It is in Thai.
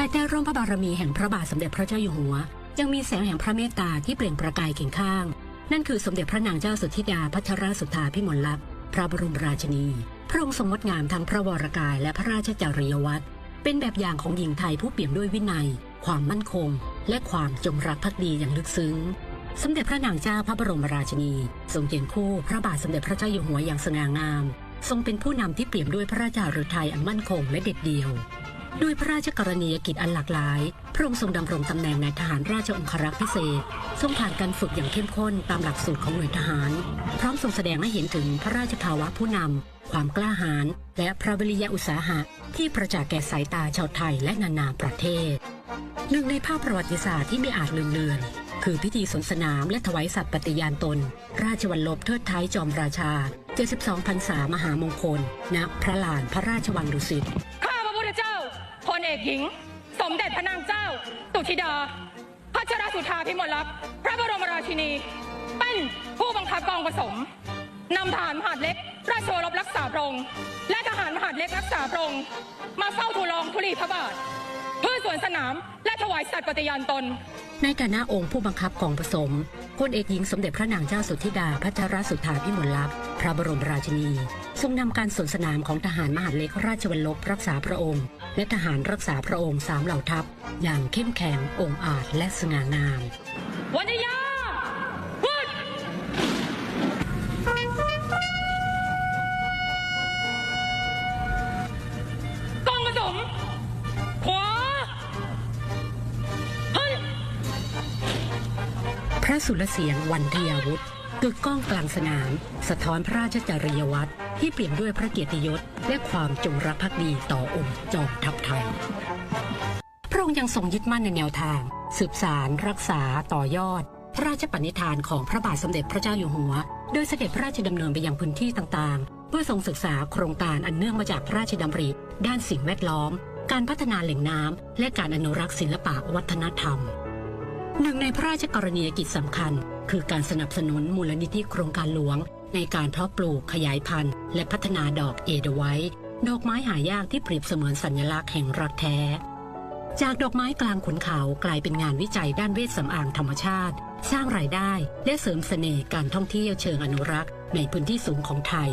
ภายใต้ร่มพระบารมีแห่งพระบาทสมเด็จพระเจ้าอยู่หัว ยังมีแสงแห่งพระเมตตาที่เปล่งประกายเคียงข้าง นั่นคือสมเด็จพระนางเจ้าสุธิดาพัชรสุธาพิมลลักษณ์พระบรมราชินี พระองค์ทรงงดงามทั้งพระวรกายและพระราชจริยวัตรเป็นแบบอย่างของหญิงไทยผู้เปี่ยมด้วยวินัย ความมั่นคง และความจงรักภักดีอย่างลึกซึ้ง สมเด็จพระนางเจ้าพระบรมราชินีทรงเคียงคู่พระบาทสมเด็จพระเจ้าอยู่หัวอย่างสง่างาม ทรงเป็นผู้นำที่เปี่ยมด้วยพระราชาฤทัยอันมั่นคงและเด็ดเดี่ยว ด้วยพระราชกรณียกิจอันหลากหลาย พระองค์ทรงดำรงตำแหน่งในทหารราชองครักษ์พิเศษ ทรงผ่านการฝึกอย่างเข้มข้นตามหลักสูตรของหน่วยทหาร พร้อมทรงแสดงให้เห็นถึงพระราชภาวะผู้นำ ความกล้าหาญ และพระวิริยะอุตสาหะ ที่ประจักษ์แก่สายตาชาวไทยและนานาประเทศ หนึ่งในภาพประวัติศาสตร์ที่ไม่อาจลืมเลือนคือพิธีสนสนามและถวายสัตย์ปฏิญาณตน ราชวัลลบเทิดไทยจอมราชา 72พรรษามหามงคล ณ พระลานพระราชวังดุสิต เอกหญิง สมเด็จพระนางเจ้าสุธิดาพัชรสุธาพิมลลักษณ์พระบรมราชินี เป็นผู้บังคับกองผสมนำทหารมหาดเล็ก ราชวรบรักษาพระองค์และทหารมหาดเล็กรักษาพระองค์มาเฝ้าทูลองธุลีพระบาทเพื่อสวนสนามและถวายสัตย์ปฏิญาณตน ในฐานะองค์ผู้บังคับกองผสมพลเอกหญิงสมเด็จพระนางเจ้าสุธิดาพัชรสุธาพิมลลักษณ์ พระบรมราชินี ทรงนำการสวนสนามของทหารมหาดเล็กราชวัลลบรักษาพระองค์ และทหารรักษาพระองค์สามเหล่าทัพ อย่างเข้มแข็งองอาจและสง่างามวันยาพุทกองผสมขวาฮึ่นพระสุรเสียงวันทยาวุธ กึกก้องกลางสนาม สะท้อนพระราชจริยวัตรที่เปลี่ยนด้วยพระเกียรติยศ และความจงรักภักดีต่อองค์จอมทัพไทย พระองค์ยังทรงยึดมั่นในแนวทาง สืบสารรักษาต่อยอด พระราชปณิธานของพระบาทสมเด็จพระเจ้าอยู่หัว โดยเสด็จพระราชดำเนินไปยังพื้นที่ต่างๆ เพื่อทรงศึกษาโครงการอันเนื่องมาจากพระราชดำริ ด้านสิ่งแวดล้อม การพัฒนาแหล่งน้ำและการอนุรักษ์ศิลปะวัฒนธรรมหนึ่งในพระราชกรณียกิจสำคัญ คือการสนับสนุนมูลนิธิโครงการหลวง ในการเพาะปลูกขยายพันธุ์ และพัฒนาดอกเอเดไวท์ดอกไม้หายากที่เปรียบเสมือนสัญลักษณ์แห่งรักแท้ จากดอกไม้กลางขุนเขากลายเป็นงานวิจัยด้านเวชสำอางธรรมชาติ สร้างรายได้และเสริมเสน่ห์การท่องเที่ยวเชิงอนุรักษ์ ในพื้นที่สูงของไทย